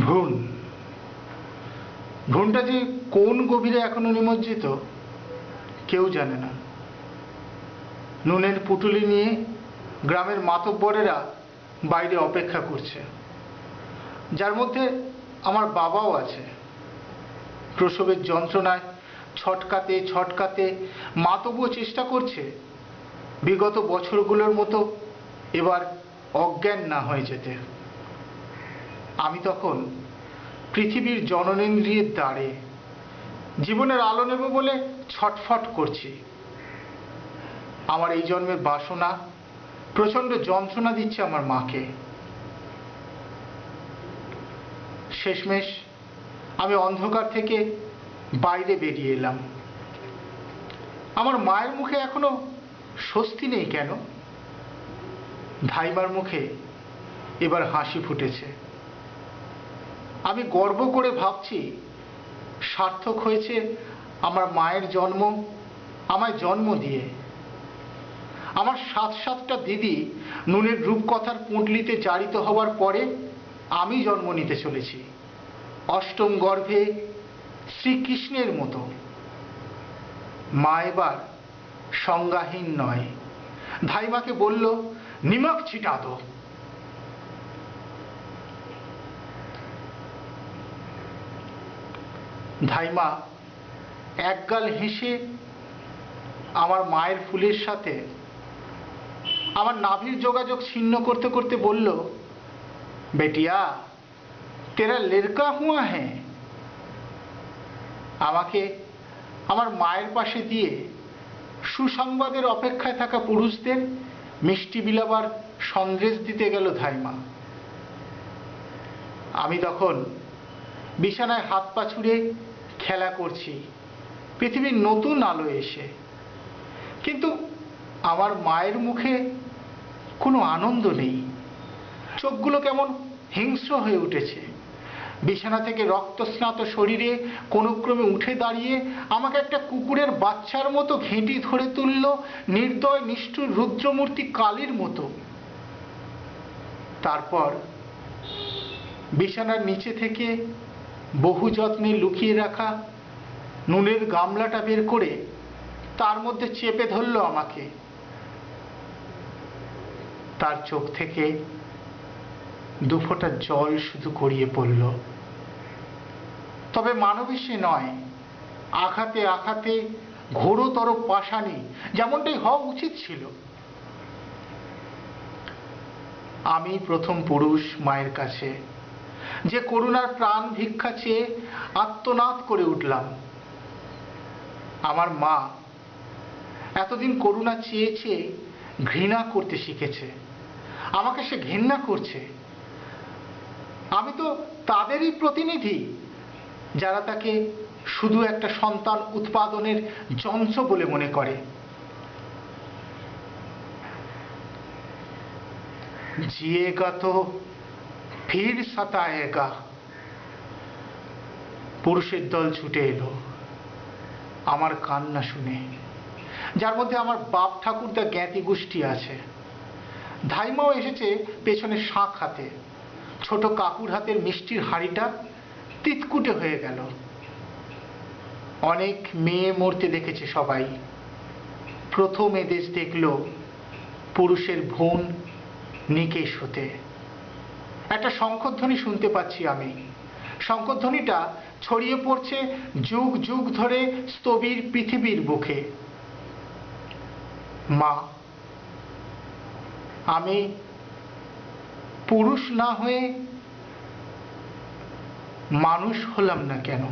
ভ্রূণ। ভ্রূণটা যে কোন গভীরে এখনও নিমজ্জিত? কেউ জানে না। নুনের পুটুলি নিয়ে গ্রামের মাতব্বরেরা বাইরে অপেক্ষা করছে। যার মধ্যে আমার বাবাও আছে। প্রসবের যন্ত্রণায় ছটকাতে ছটকাতে মা তবুও চেষ্টা করছে বিগত বছরগুলোর মতো এবার অজ্ঞান না হয়ে যেতে। তখন পৃথিবীর জননেন্দ্রিয়ের দ্বারে জীবনের আলো নেব বলে ছটফট করছি। আমার এই জন্মের বাসনা, প্রচণ্ড যন্ত্রণা দিচ্ছে আমার মাকে। শেষমেশ আমি অন্ধকার থেকে বাইরে বেরিয়ে এলাম। আমার মায়ের মুখে এখনও স্বস্তি নেই কেন? ধাইবার মুখে এবার হাসি ফুটেছে। আমি গর্ব করে ভাবছি, সার্থক হয়েছে আমার মায়ের জন্ম, আমায় জন্ম দিয়ে। আমার সাত সাতটা দিদি নুনের রূপকথার পুঁটলিতে জারিত হওয়ার পরে আমি জন্ম নিতে চলেছি। অষ্টম গর্ভে শ্রীকৃষ্ণের মতো। মা এবার সংজ্ঞাহীন নয়। ধাইমাকে বলল, নিমক ছিটা দো ধাইমা একগাল হেসে আমার মায়ের ফুলের সাথে আমার নাভির যোগাযোগ ছিন্ন করতে করতে বলল, বেটিয়া, তেরা লেরকা হুয়া হ্যাঁ আমাকে আমার মায়ের পাশে দিয়ে সুসংবাদের অপেক্ষায় থাকা পুরুষদের মিষ্টি বিলাবার সন্দেশ দিতে গেল ধাইমা। আমি তখন বিছানায় হাত পা ছুড়ে খেলা করছি। পৃথিবীর নতুন আলো এসে। কিন্তু আমার মায়ের মুখে কোনো আনন্দ নেই। চোখগুলো কেমন হিংস্র হয়ে উঠেছে। বিছানা থেকে রক্তস্নাত শরীরে কোনো ক্রমে উঠে দাঁড়িয়ে আমাকে একটা কুকুরের বাচ্চার মতো ঘেঁটি ধরে তুলল নির্দয়, নিষ্ঠুর রুদ্রমূর্তি কালীর মতো। তারপর বিছানার নিচে থেকে বহু যত্নে লুকিয়ে রাখা নুনের গামলাটা বের করে তার মধ্যে চেপে ধরল আমাকে। তার চোখ থেকে দুফোঁটা জল শুধু গড়িয়ে পড়ল। তবে মানবী সে নয়, আঘাতে আঘাতে ঘোরতর পাশানি যেমনটাই হওয়া উচিত ছিল। আমি প্রথম পুরুষ মায়ের কাছে যে করুণার প্রাণ ভিক্ষা চেয়ে আত্মনাদ করে উঠলাম। আমার মা এতদিন করুণা চেয়ে চেয়ে ঘৃণা করতে শিখেছে। আমাকে সে ঘৃণা করছে। আমি তো তাদেরই প্রতিনিধি, যারা তাকে শুধু একটা সন্তান উৎপাদনের যন্ত্র বলে মনে করে। জিয়েগা তো ফির সতায়েগা। পুরুষের দল ছুটে এলো। আমার কান্না শুনে। যার মধ্যে আমার বাপ ঠাকুরদা জ্ঞাতি গোষ্ঠী আছে। ধাইমাও এসেছে পেছনে শাঁখ হাতে। ছোট কাকুর হাতের মিষ্টির হাঁড়িটা তিতকুটে হয়ে গেল। অনেক মেয়ে মরতে দেখেছে সবাই। প্রথম এদেশ দেখল পুরুষের ভ্রূণ নিকেশ হতে। একটা শঙ্খধ্বনি শুনতে পাচ্ছি আমি। শঙ্খধ্বনিটা ছড়িয়ে পড়ছে যুগ যুগ ধরে স্তবির পৃথিবীর বুকে। মা, আমি পুরুষ না হয়ে মানুষ হলাম না কেন?